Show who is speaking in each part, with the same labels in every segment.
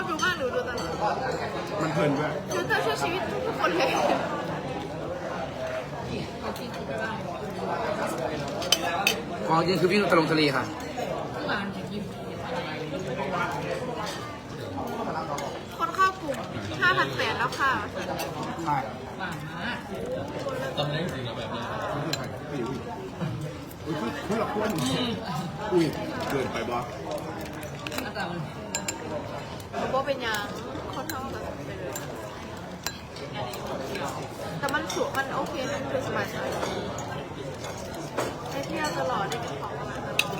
Speaker 1: อบดูมากหนูดูตลอด
Speaker 2: มันเพลินด้วย
Speaker 1: ดูเธอช่วยชีวิตทุกคนเลย
Speaker 3: ของจริงคือวิ่งตะลงทะเลค่ะ
Speaker 1: คนเข้ากลุ่ม5,800แล้วค่ะ
Speaker 3: ใช่
Speaker 2: ตอนนี้จริงๆแล้วแบบนี้ไม่ใช่ใครไม่อยู่อุ้ยคุณหลับก้นอุ้ยเกินไปบอส
Speaker 1: โบเป็นยังคนเท่ากันไปเลยแต่มันสูงมันโอเคมันคือสบายใจได้เที่ยวตลอดได้กินของอร่อยตลอด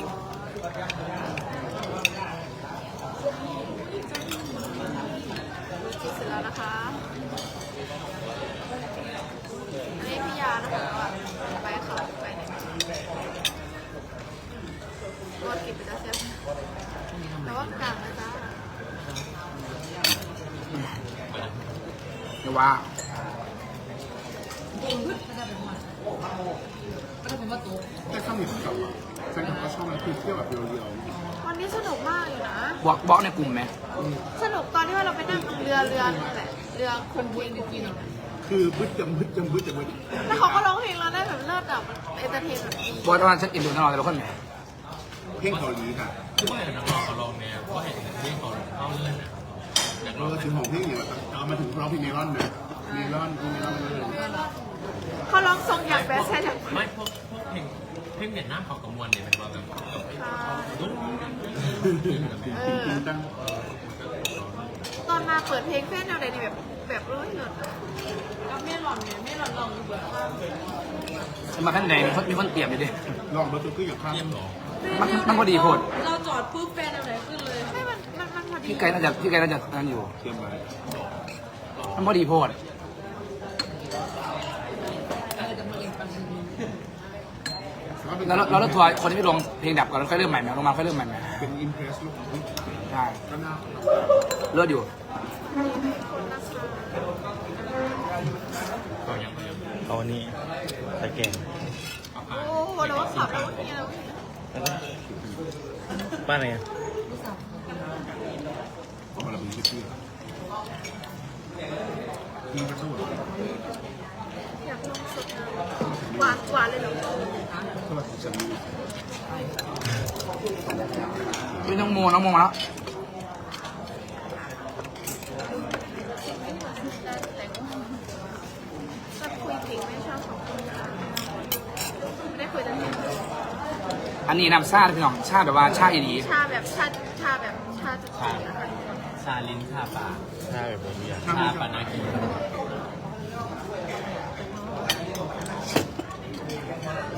Speaker 1: ดูจีเสร็จแล้วนะคะอันนี้พี่ยานะคะไปค่ะไปไหนรถกินไปจะเซ็ตแต่ว่ากลางนะจ๊ะ
Speaker 3: เดี๋ยวว่า
Speaker 2: แต่ข้ามหนึ่งกับแฟนคลับก็ชอบนะคือเที่ยวแบบเรียว
Speaker 1: วันนี้สนุกมากอยู่นะ
Speaker 3: บอกบอกในกลุ่มไหม
Speaker 1: สนุกตอนที่ว่าเราไปนั่งเรือเรือนั่นแหละเรือคนวิ่งกิน
Speaker 2: ๆคือบึ้ดจำบึ้ดจำบึ้ดจำบึ้ด
Speaker 1: แล้วเขาก็ร้องเพลงเราได้แบบเลิศอะเอนเตอร์เทนแบบดี
Speaker 3: บอกตอนนั้นฉันอินดูตลอดแต่ละคนไหม
Speaker 2: เพลงเกาหลีค่ะ
Speaker 4: คือว่าเห็นนักร้องเขาลองเนี่ยว่าเห็นที่เขาเข้าเรื่องเนี่ยอยากล
Speaker 2: เรา
Speaker 4: อง
Speaker 2: ถึง ของเพลงเนี่ยเอามาถึงร้องเพลงเมลอนนะเมลอนเมลอนเลย
Speaker 1: เขาร้องทรงอย่างแบดแซ่บอย่าง
Speaker 4: ไม่พวกพวกเพลงเพลงเวียดนามเขากำมวลเนี่ยเป็นว่าแบบดุ๊ก
Speaker 1: เออ
Speaker 2: จริงจัง
Speaker 1: ตอนมาเปิดเพลงแฟนแนวไหนนี่แบบแบบร้อยเงินก็ไม่หลอนเนี่ยไม่หลอนลองดูแบบว่า
Speaker 3: ฉันมาข้างในมีคนมีคนเตรียมอยู่ดิ
Speaker 2: ลองเบอร์ตัวคืออย่างข้าม
Speaker 4: เยี่ยมหรอ
Speaker 3: มันมันพอดีโพด
Speaker 5: เราจอดปุ๊บแฟน
Speaker 1: พอดี
Speaker 3: พี่ไก่น่าจะพี่ไก่น่าจะนั่นอยู่
Speaker 2: เตรียมไว้
Speaker 3: มันพอดีโพดแล้วแล้วแล้วทัวร์คนที่ไม่ลงเพลงดับก่อนแล้วค่อยเริ่มใหม่ไหมลงมาค่อยเริ่มใหม่ไหม
Speaker 2: เป็นอินเพรสลูก
Speaker 3: ใช่
Speaker 2: ก็น่า
Speaker 3: เลิศอยู่
Speaker 4: ก็ยังไม่เริ่ม
Speaker 6: เอาอันนี้ใส่แกง
Speaker 1: โอ้โหแล้วก็ขับแล้วเนี่ยแล้ว
Speaker 6: ป้าไหนอะ
Speaker 2: ของเราเป็นชื่อมีกระสุน
Speaker 1: อยากลองสดน้ำหวานหวานเลยเหรอ
Speaker 2: สวัสดีฉัน
Speaker 3: พี่น้องโมน้องโมแล้ว
Speaker 1: แต่คุยจริงไม่ชอบของคุณค่ะไม่ได้คุยแต่เรื่อง
Speaker 3: อันนี้น้ำชาพี่น้องชาแบบว่าชาอีดี
Speaker 1: ชาแบบชาชาแบบชาจะจีนนะคะ
Speaker 4: ชาาลิ้นชาปาก
Speaker 6: ใช่แบบนี้อะ
Speaker 4: ชาปานากี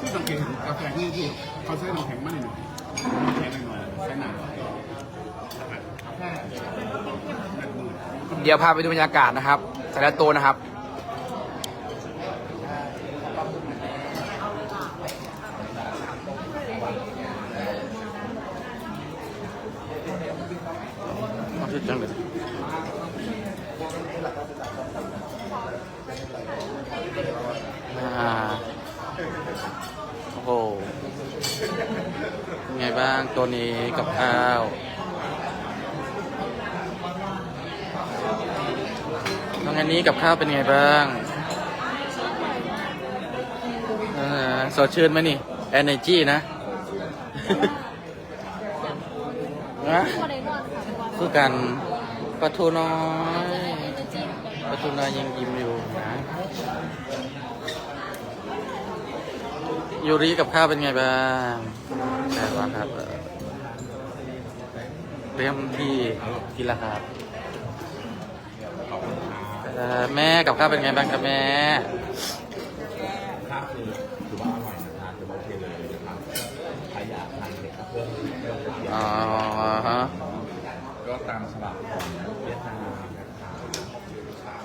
Speaker 2: ที่สังเกตเห็นกาแฟที่คือเขาใช้น้ำแข็งมากหน่อยน้ำแข็งหน่อยใช้หนักแค่แบบมือ
Speaker 3: เดี๋ยวพาไปดูบรรยากาศนะครับแต่ละโตวนะครับ
Speaker 6: เอาชุดจังเลย อ่า โอ้โหเป็นไงบ้างตัว นี้กับข้าวน้องอันนี้กับข้าวเป็นไงบ้างสดชื่นไหมนี่ energy นะนะคือกันปลาทูน้อยปลาทูน้อยยังยิ้มอยู่นะยูริกับข้าวเป็นไงบ้างแต่ว่าครับ เอ่อเตรียมที่ที่ละครับเอ่อแม่กับข้าวเป็นไงบ้างครับแม่
Speaker 7: ข้าวคือถือว่าอร่อยนะครับถือว่าโอเคเลยนะครับใครอยากทานเด็กก็เพิ่มเพิ่มเย
Speaker 6: อ๋อ
Speaker 7: อะ
Speaker 6: ฮะ
Speaker 7: ก็ตามฉบับของเวียดนามนะครับ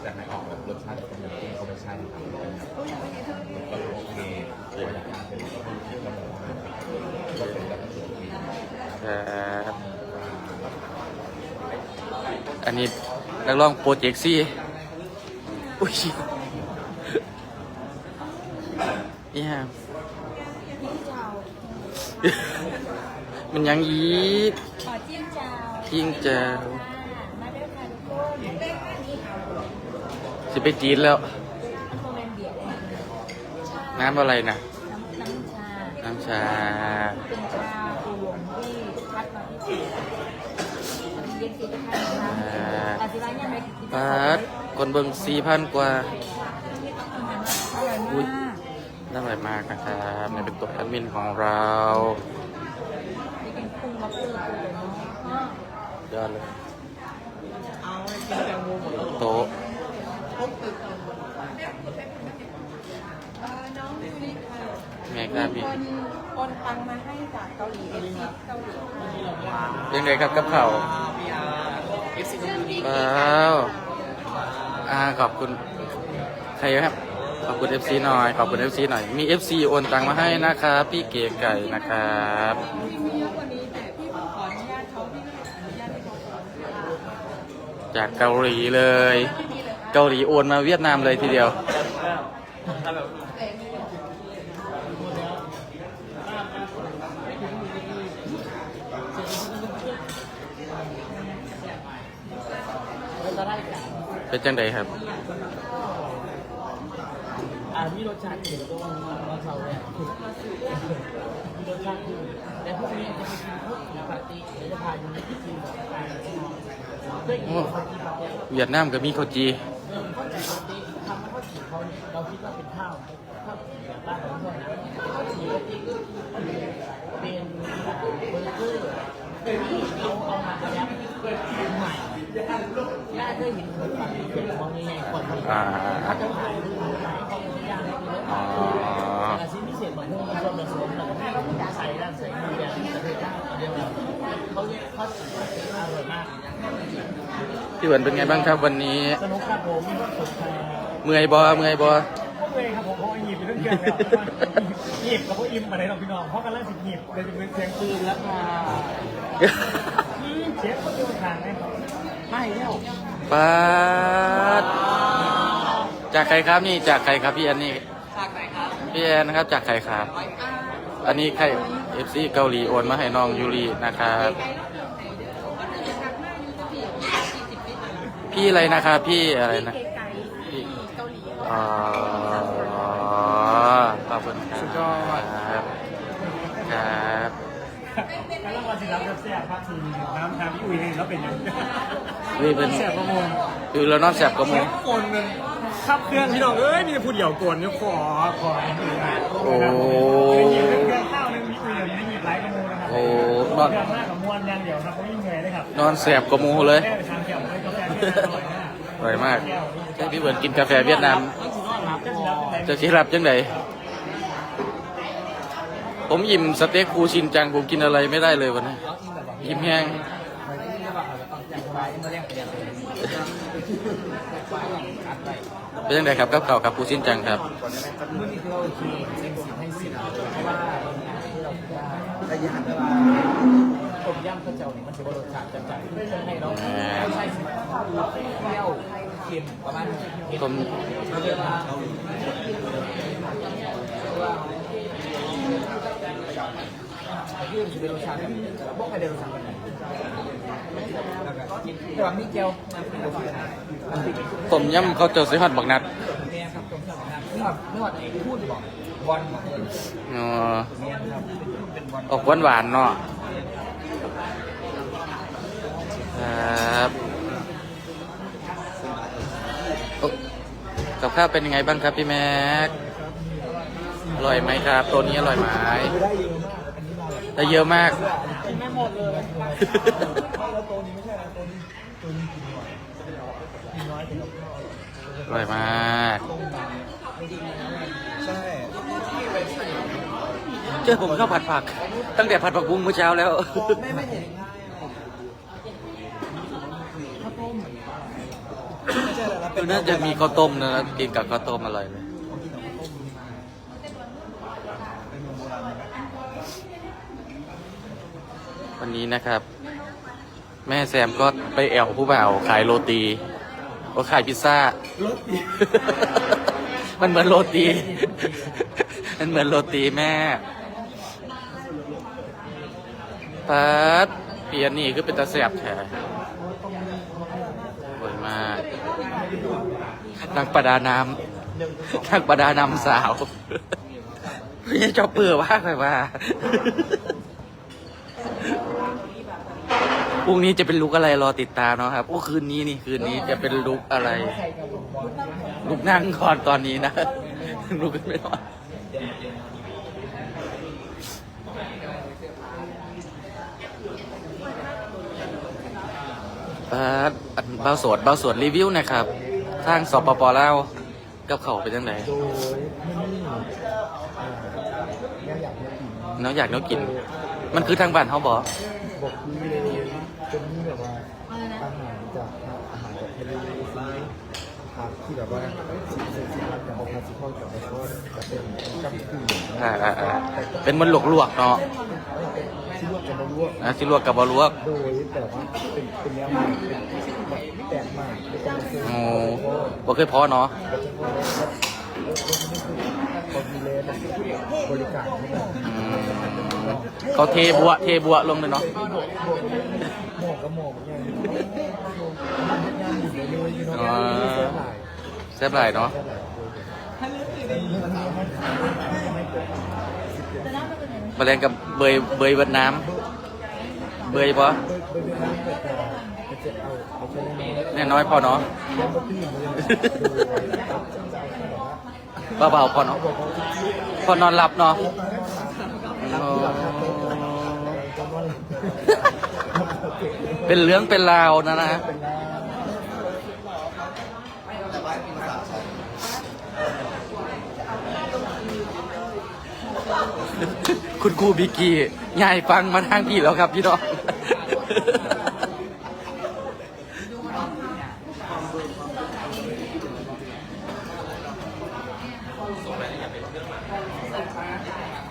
Speaker 7: แต่ไม่ออกแบบรสชาติเป็นน้ำจิ้มเขาไม่ใช่นะครับก็โอเคตัวอยากทานเป็นก็เพิ่มเยอะก็บอกว่าก็เป็นแบบสุดที่
Speaker 6: ครับ อันนี้นักร้องโปรเจกซี่ อุ้ยเนี่ยมันยังอีก
Speaker 5: ขอจิ้มเจ้า
Speaker 6: ยิ่งเจอ
Speaker 5: มาด้วย
Speaker 6: สิไปจีนแล้ว
Speaker 5: น้ำ
Speaker 6: อะไรนะ
Speaker 5: น้ำชา
Speaker 6: น้ำชา
Speaker 5: ปูหลงที่คัดมาที่สุดเย็นสีจะคัดมาแต่สิร้านยังไง
Speaker 6: ปาดคนเบิ่งสี่พันกว่า
Speaker 5: อร่อย
Speaker 6: อุ๊ย
Speaker 5: มาก
Speaker 6: น่าอร่อยมากนะครับนี่เป็นตัวแอดมินของเรา
Speaker 5: นี่เป็นกุ้งล็อบสเตอร์ปูเลยเนาะ
Speaker 6: ยอดเลยโต๊ะไงครับพี่
Speaker 5: โอนตังมาให้จากเกาหลีเอฟซีเกาหลี
Speaker 6: ยังไงครับกับเขา วว้าวอ่าขอบคุณใครครับ ขอบคุณ FC หน่อย ขอบคุณ FC หน่อย มี FC โอนตังมาให้นะครับ พี่เก๋ไก่นะครับ
Speaker 5: พี่มีเยอะกว่านี้แต่พี่ขออนุญาตเขาพี่ก็เลยอนุญาตให้เขาขอ
Speaker 6: จากเกาหลีเลย เกาหลีโอนมาเวียดนามเลยทีเดียว เป็นจังไดครับ
Speaker 7: อ่ามีรสชาติเด็ดก็ว่าเราเซาเนี่ยมีรสชาติที่แต่พวกนี้จะไปกินพวกปาร์ตี้เดี๋ยวจะพาอยู่ในที่กินแบบเคยกินปาร์ตี้ปาร์ตี้
Speaker 6: เวียดนามก็มีข้าวจี
Speaker 7: เริ่มข้าวจี่ปาร์ตี้ทำมาข้าวจี่เขาเนี่ยเราคิดว่าเป็นข้าวข้าวจี่แบบบ้านเราเท่านั้นข้าวจี่ปาร์ตี้ก็เป็นเบอร์เกอร์ที่เขาเอามาแรปใหม่ย่า เคยเห็นคนปาร์ตี้เป็นมองยังไงคนนี้
Speaker 6: อ่า
Speaker 7: เขาจะขายดูขายของย่างให้ดู
Speaker 6: อ๋อ
Speaker 7: แต่สิ่งพิเศษเหมือนที่ส่วนผสมเราที่ใส่ด้านใส่มือแบบที่จะเป็นด้นเดียวเขาเรียกเขาอร่อยมาก
Speaker 6: พี่เหวนเป็นไงบ้างครับวันนี้
Speaker 7: สนุกครับผม
Speaker 6: เมื่อยบอเมื่อยบอ
Speaker 7: พวกเลยครับผมเพราะหยิบไปเรื่องเกี่ยวกับหยิบแล้วก็อิ่มมาเลยเราพี่น้องเพราะกันแล้วสิหยิบเลยจะเป็นเสียงปืนแล้วค่ะเชฟก็เดียวทางให้ไม่แล้ว
Speaker 6: ปาดจากใครครับนี่จากใครครับพี่แอนนี่พี่แอนนะครับจากใครครับ อันนี้ใครเอฟซีเกาหลีโอนมาให้น้องยูรีนะครับพี่อะไรนะครับพี่อะไรนะ
Speaker 5: เก๋ไก่
Speaker 6: พี่
Speaker 5: เกาหลี
Speaker 6: อ๋อขอบคุณครับครับครับ
Speaker 7: แล้วรางวัลศิลปะเสียภาคทีน้ำทางพี่อุ้ยเนี่ยแล้วเป็นยัง
Speaker 6: นี่เป็น
Speaker 7: เสียประมง
Speaker 6: คือเรานอนแสบกระโมง
Speaker 7: โกนกันขับเครื่องพี่น้องเอ้ยมีผู้เดียวโกนเนี่ยขอขอให้ดูนะ
Speaker 6: โอ้
Speaker 7: ได้ยินเครื่องข้าวนึงมีคุยอย่างนี้หยิบไลกระมูนะครับ
Speaker 6: โอ้
Speaker 7: เครื่องมากกับมวนอย่างเดียวครับเขายิ่งเหนื่อยเลยครับ
Speaker 6: นอนแสบกระโมงเลย
Speaker 7: มากเลยกาแฟที่อร่อยมาก
Speaker 6: อร่อยมากใช่พี่เบิร์นกินกาแฟเวียดนาม
Speaker 7: จะสิรับเป็นไร
Speaker 6: จะสิรับจังไดผมอิ่มสเต็กคูชินจังผมกินอะไรไม่ได้เลยวันนี้อิ่มแห้ง เป็นยังไงครับกับเก่าครับคูชินจังครับ
Speaker 7: มื้อนี้คือเรางข้าวเจ้าต้มยำข้าวเจ้านี่มันจะรสชาติจัดจ้านให้เราใช่เปรี้ยวเค็มประมาณนี้
Speaker 6: ผม
Speaker 7: เยกว่าที่มันจะเป็นรสชาติแบบพวกไอเดียรสชาติแบบไหนแล้วก็กินแต่ว่ามีเจลมันติด
Speaker 6: ต้มยำข้าวเจียวสีหัดบักนัด
Speaker 7: เนี่ยครับตรงที่ผมนะไม่ว่าไม่ว่าไอ้พูดบอกบอลบอกเลย
Speaker 6: อ๋อ
Speaker 7: เนี่ยครับเป็นบอล
Speaker 6: ออกหวานหวานๆเนาะครับโอ้กับข้าวเป็นยังไงบ้างครับพี่แม็กอร่อยไหมครับ ตัวนี้อร่อยไหม
Speaker 7: ได้เยอะมากอันนี้มาเลย
Speaker 6: ได้เยอะมาก
Speaker 7: กินไม่หมดเลยแล้วตัวนี้ไม่ใช่นะตัวนี้ตัวนี้กินน้อยกินน้อยแต่ก็
Speaker 6: อร่อยมาก
Speaker 7: ใช่
Speaker 6: เจอผมชอบผัดผัก ตั้งแต่ผัดผักบุ้งเมื่อเช้าแล้ว
Speaker 7: ไม่ไม่เห็นไม่ใช่แล้ว
Speaker 6: คือน่าจะมีข้าวต้มนะกินกับข้าวต้มอร่อยเลย วันนี้นะครับ แม่แซมก็ไปแอวผู้บ่าวขายโรตีก็ขายพิซซ่ามันเหมือนโรตี มันเหมือนโรตีแม่ปัดเพียนนี่คือเป็นตาแสบแท้สวยมานักประดาน้ำนักประดาน้ำสาวพี่เจ้าเปื่อว่าใครว่า พรุ่งนี้จะเป็นลุกอะไรรอติดตามเนาะครับโอ้คืนนี้นี่คืนนี้จะเป็นลุกอะไร ลุกนั่งก่อนตอนนี้นะ ลุกขึ้นไม่นอนเอ่ออันเบาโสดเบาโสดรีวิวนะครับ ทางสปปลาวกับเขาเป็นยังไง
Speaker 7: โดยไม่มีแนวอยากเนื้อกิน
Speaker 6: น้องอยากน้องกิน มันคือทางบ้านเขาบอก
Speaker 7: บอกคือ จะมีแบบว่าอาหารจากอาหารจากทะเลซีผักที่แบบว่าสิ่งสิ่งที่มันจะเอาพาสิคอลกับไอคอนจะเป็นกับคือ
Speaker 6: อ่าอ่าอ่าเป็นมันลวกๆเนาะ
Speaker 7: ที่ลวกกับบะลวก
Speaker 6: นะที่ลวกกับบลวก
Speaker 7: โดยแต่ว่าเป็นเป็นแนวใหม่เป็นแบบแปลกใหม่เป็นการซื้อ
Speaker 6: โอ้บ่เคยพอเนาะ
Speaker 7: ก็จะว่าคนดูแลบริการนี่นะ
Speaker 6: อืม เขาเทบัวเทบัวลงเลยเนาะ
Speaker 7: หมอกกับหมอกเหมือนกันงานอยู่เลยอยู่เนาะ
Speaker 6: อ๋อ
Speaker 7: เสียหลาย
Speaker 6: แซ่บหลายเนาะแมลงกับเบยเบยเวียดนามเบยปะแน่น้อยพอเนาะเบาๆพอเนาะพอนอนหลับเนาะอ๋อ เป็นเรื่องเป็นราวนะนะคุณครูบิกกี้ยายฟังมาทางพี่แล้วครับพี่น้อง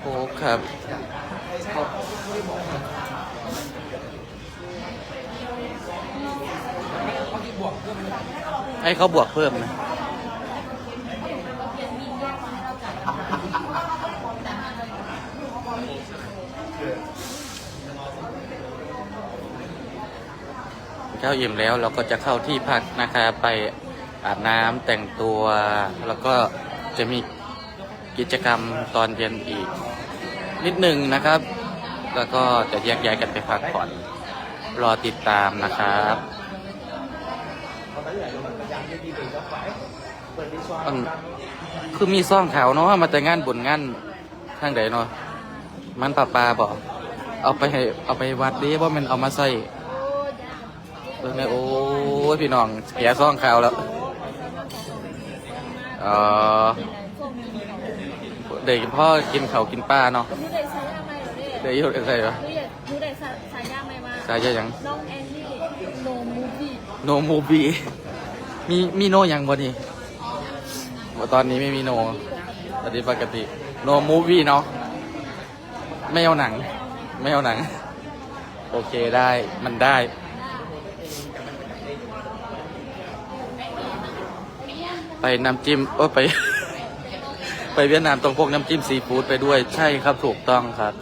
Speaker 6: โอ้ครับ ให้เขาบวกเพิ่มนะเข้าอิ่มแล้วเราก็จะเข้าที่พักนะครับไปอาบน้ำแต่งตัว แล้วก็จะมีกิจกรรมตอนเย็นอีก นิดหนึ่งนะครับ แล้วก็จะแยกย้ายกันไปพักผ่อน รอติดตามนะครับ อันคือมีซ่องขาวเนาะมาแต่งานบุญงานทางใดเนาะมันปลาปลาบอกเอาไปให้เอาไปวัดดิว่ามันเอามาใส่เบิ่งเลยโอ้ยพี่น้องเสียซ่องข่าวแล้วเออเด็กพ่อกินเขาวกินปลาเนาะ
Speaker 5: หนูได้สายยาใหม่เหรอเนี่ย
Speaker 6: เด็กอยู่ใส่ปะ
Speaker 5: หนูอยากหนูได้สายยาใหม่มา
Speaker 6: ใส่เยอะยัง
Speaker 5: น้องแอนนี่โนมูฟี่
Speaker 6: โนมูบี มีมีโนยังบ่นี่ว่าตอนนี้ไม่มีโน ตอนนี้ปกติ โนมูบีเนาะ ไม่เอาหนัง ไม่เอาหนัง โอเคได้ มันได้ ไปน้ำจิ้มโอ้ไป ไปเวียดนามต้องพวกน้ำจิ้มซีฟู้ดไปด้วย ใช่ครับถูกต้องครับ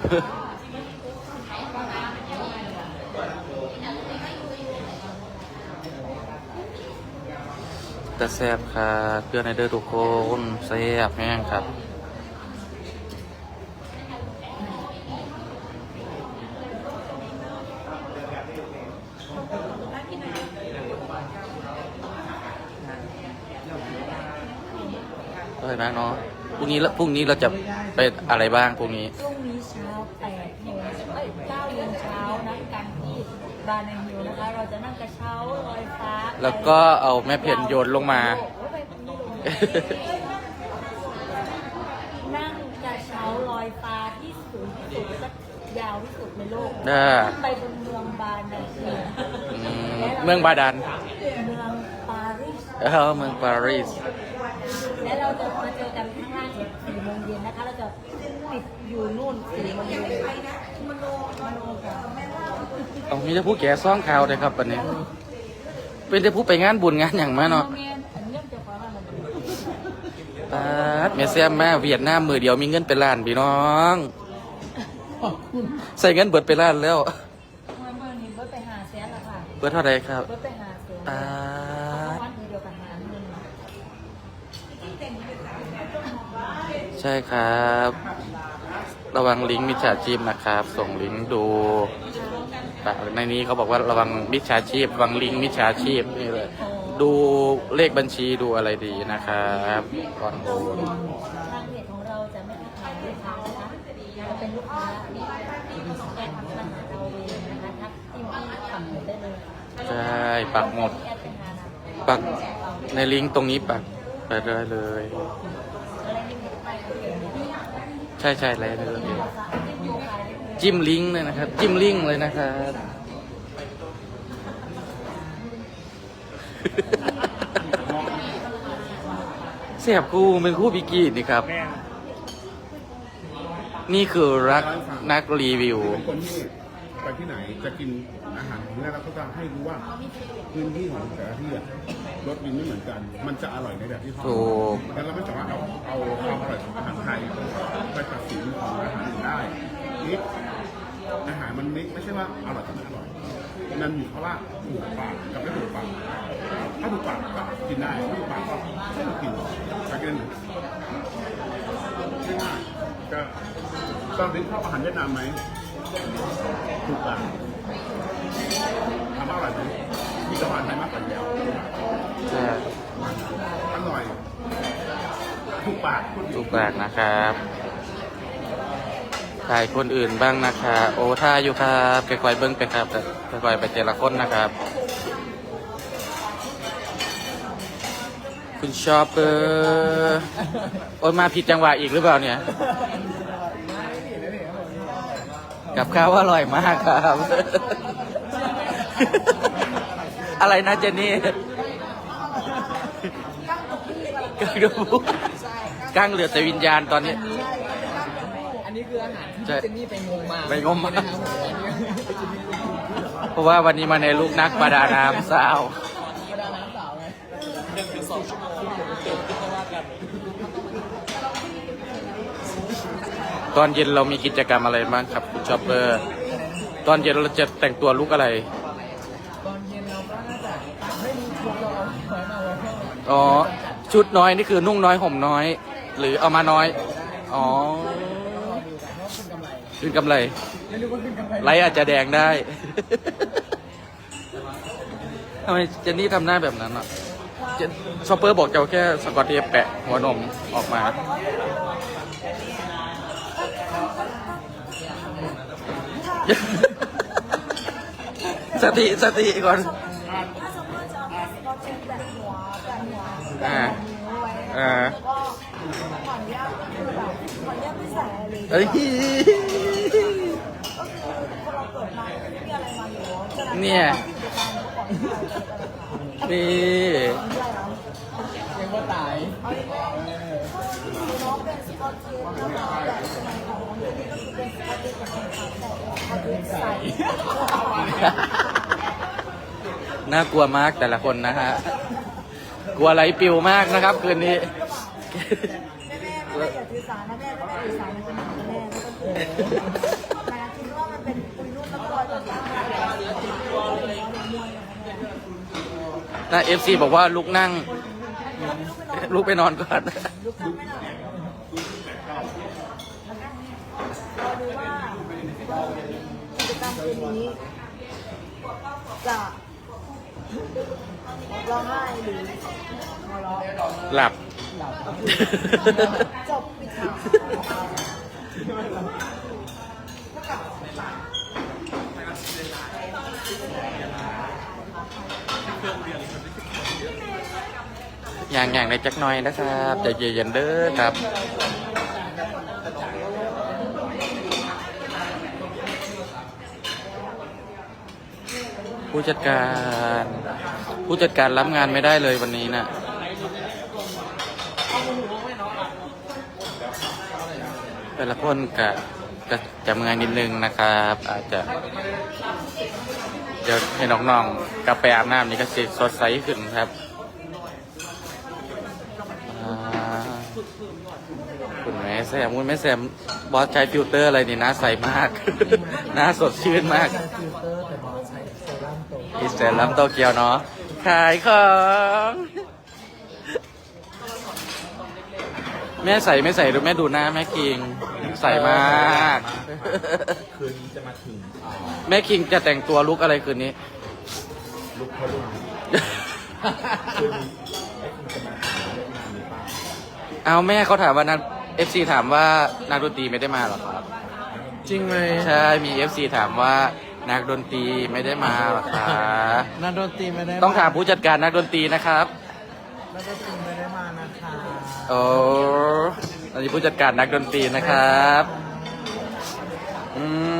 Speaker 6: แต่แซ่บครับเพื่อนในเด้อทุกคนแซ่บแม่งครับอร่อยมากเนาะพรุ่งนี้ละพรุ่งนี้เราจะไปอะไรบ้างพรุ่งนี้
Speaker 5: พรุ่งนี้เช้าแปดโมงเอ้ยเก้าโมงเช้านัดกันที่ บาร์นฮิวนะคะ เราจะนั่งกระเช้าลอยฟ้า
Speaker 6: แล้วก็เอาแม่เพนโยนลงมา
Speaker 5: โอ้ไปตรงนี้ลงมา นั่งกระเช้าลอยฟ้าที่สูงที่สุดและยาวที่สุดในโลก
Speaker 6: ได้
Speaker 5: ไปบนเมืองบาร์นาฮิว
Speaker 6: อืมเมืองบาดาล
Speaker 5: เมืองปารีส
Speaker 6: เออเมืองปารีส
Speaker 5: และเราจะมาเจอกันข้างล่างอีกสี่โมงเย็นนะคะ เราจะปิดอยู่นู่นสี่โมงเย็นมโนมโนค่ะ
Speaker 6: เอามีแต่ผู้แก่ซ่องข่าวเลยครับวันนี้ เป็นแต่ผู้ไปงานบุญงานอย่างมาเนาะ
Speaker 5: มามัน
Speaker 6: ปาดเมเซียมมาเวียดนามมือเดียวมีเงินเป็นล้านพี่น้อง ใส่เงินเบิดไปล้านแล้ว
Speaker 5: เมื่อเมื่อนี้เบิร์ดไปหาแสนละค่ะ
Speaker 6: เบิดเท่าไหรครับ
Speaker 5: เบิร์ดไปหา
Speaker 6: ด
Speaker 5: วันเดียวกันหาเงิน
Speaker 6: ใช่ครับ ระวังลิงก์มิจฉาชีพนะครับ ส่งลิงก์ดู แต่ในนี้เขาบอกว่าระวังมิจฉาชีพระวังลิงก์มิจฉาชีพนี่เลยดูเลขบัญชีดูอะไรดีนะครับก่อนโอน
Speaker 5: ทางเพจของเราจะไม่ได้ขายลูกค้านะคะจะเป็นลูกค้าที่แจ้งปัญหาเราเองนะคะทักที่ที่ทำหมดได้เลย
Speaker 6: ใช่ปักหมด
Speaker 5: แอดเป็นงานอะ
Speaker 6: ปักในลิงก์ตรงนี้ปักไปได้เลย
Speaker 5: อะไรที่มีไปก็เป็นเนี่ย
Speaker 6: ใช่ใช่เลยเลย จิ้มลิงก์เลยนะครับ จิ้มลิงก์เลยนะครับเสียบคู่เป็นคู่บิกกี้นี่ครับ นี่คือรักนักรีวิว
Speaker 2: เป็นคนที่ไปที่ไหนจะกินอาหารของที่นั่นเราก็จะให้รู้ว่าพื้นที่ของแต่ละที่อะรสดินไม่เหมือนกัน มันจะอร่อยในแบบที่เขา
Speaker 6: ถูก
Speaker 2: แล้วเราไม่สามารถเอาเอาความอร่อยของอาหารไทยไปตัดสินของอาหารอื่นได้นี่อาหาร มันไม่ไม่ใช่ว่าอร่อยกับไม่อร่อย มันอยู่เพราะว่าถูกปากกับไม่ถูกปากถ้าถูกปากก็กินได้ถ้าถูกปากก็ไม่ต้องกินไปกินไม่ง่ายก็ตอนนี้ชอบอาหารเวียดนามไหมถูกปากทำอร่อยไหมมีกับอาหารไทยมากกว่าเดียว
Speaker 6: ใช่
Speaker 2: อร่อยถูกปากพูด
Speaker 6: ถูกปากนะครับ ถ่ายคนอื่นบ้างนะคะโอ้ท่าอยู่ครับค่อยๆเบิ้งไปครับแต่ค่อยๆไปเจละคนนะครับ คุณชอปเปอร์โอ้ยมาผิดจังหวะอีกหรือเปล่าเนี่ย กับข้าวอร่อยมากครับ อะไรนะเจนนี่กังดูกังเหลือแต่วิญญาณตอนนี้
Speaker 7: อันนี้คืออาหาร
Speaker 6: ใช่
Speaker 7: เจนนี่ไปงมมา
Speaker 6: ไปงมมา
Speaker 7: นะครับผมอันนี้เจนนี่
Speaker 6: เพราะว่าวันนี้มาในลูกนักประดาน้ำสาว
Speaker 7: ประดาน้ำสาวไง
Speaker 4: หนึ่งถึงสองชั่วโมงเดี๋ยวขึ้นมาว่ากัน
Speaker 6: ตอนเย็นเรามีกิจกรรมอะไรบ้างครับคุณชอปเปอร์ ตอนเย็นเราจะแต่งตัวลุกอะไร
Speaker 7: ตอนเย็นเราก็น่าจะไม่มีชุดเราเอาไว้มาไว้เพื่อ
Speaker 6: อ๋อ ชุดน้อยนี่คือนุ่งน้อยห่มน้อย หรือเอามาน้อย อ๋อ ขึ้นกำไร
Speaker 7: ไม่รู้ว่าคุณกำไร
Speaker 6: ไลท์อาจจะแดงได้ ทำไมเจนนี่ทำหน้าแบบนั้นอะเจนชอปเปอร์บอกจะเอาแค่สกอตเทปแปะหัวนมออกมา สติสติก่อน
Speaker 5: ถ้าสมมติจะเอาแค่สกอตเทปแบบหัวแบบหัว
Speaker 6: อ่า
Speaker 5: นิ้วไว้
Speaker 6: อ่า
Speaker 5: แล้วก็ขออนุญาตก็คือแบบขออนุญาตไม่ใส่อะไรเลย
Speaker 6: เอ้ย
Speaker 5: ก็คือพอเราเกิดมาไม่มีอะไรมาอยู่ฉะนั้น
Speaker 6: เนี่ย
Speaker 5: นี่เรี
Speaker 7: ยกว่าตาย
Speaker 5: น้องเป็นสกอตเทปแล้วก็แบบสมัยของน้องนี่ก็คือเป็นสกอตเทปกับรองเท้าตาไปใส่
Speaker 6: น่ากลัวมากแต่ละคนนะฮะ กลัวไหลปิวมากนะครับคืนนี้
Speaker 5: แม่แม่อย่าถือสานะแม่ไม่ถือสานะแม่ไม่ต้องกลัวแต่คิดว่ามันเป็นปุยนุ่นแล้วก็ลอยต่าง ๆ
Speaker 6: ถ้าเอฟซีบอกว่าลุกนั่ง ลุกไปนอนก่อน
Speaker 5: ลุกขึ้นไม่หน่อยรอดูว่ากิจกรรมคืนนี้จะร้องไห้หรือหัวเราะ
Speaker 6: หลับ
Speaker 5: จบปิดข่าว
Speaker 6: อย่างอย่างในจักหน่อยนะครับใจเย็นๆเด้อครับผู้จัดการ ผู้จัดการรับงานไม่ได้เลยวันนี้นะ่ะแต่ละคนกะจะจะเมือยนิดนึงนะครับ อาจจะเดี๋ยวให้น้องๆกลับไปอาบน้ำนี่ก็สิสดใสขึ้นครับ แม่แซมคุณแม่แซมบอสใช้ฟิลเตอร์อะไรนี่หน้าใสมาก หน้าสดชื่นมาก
Speaker 7: ใช้ฟิลเตอร์แต่บอสใช้เซรั่มโต
Speaker 6: อิสเตอร์ลัมโตเกียวเนาะขายของแม่ใส่ไม่ใส่หรือแม่ดูหน้าแม่คิงใส่มาก
Speaker 7: คืนนี้จะมาถึงอ่า
Speaker 6: แม่คิงจะแต่งตัวลุกอะไรคืนนี้
Speaker 7: ลุกพลุงคืนนี้ไอ้คุณจะมาถึงเรื่องงานหรือเปล่า
Speaker 6: เอาแม่เขาถามว่านัก เอฟซีถามว่านักดนตรีไม่ได้มาหรอครับ
Speaker 8: จริงไหม
Speaker 6: ใช่ มีเอฟซีถามว่านักดนตรีไม่ได้มาหรอคะ
Speaker 8: นักดนตรีไม่ได้
Speaker 6: ต้องถามผู้จัดการนักดนตรีนะครับ
Speaker 8: นักดนตรีไม่ได้มานะคะ
Speaker 6: โอ้อันนี้ผู้จัดการนักดนตรีนะครับ อืม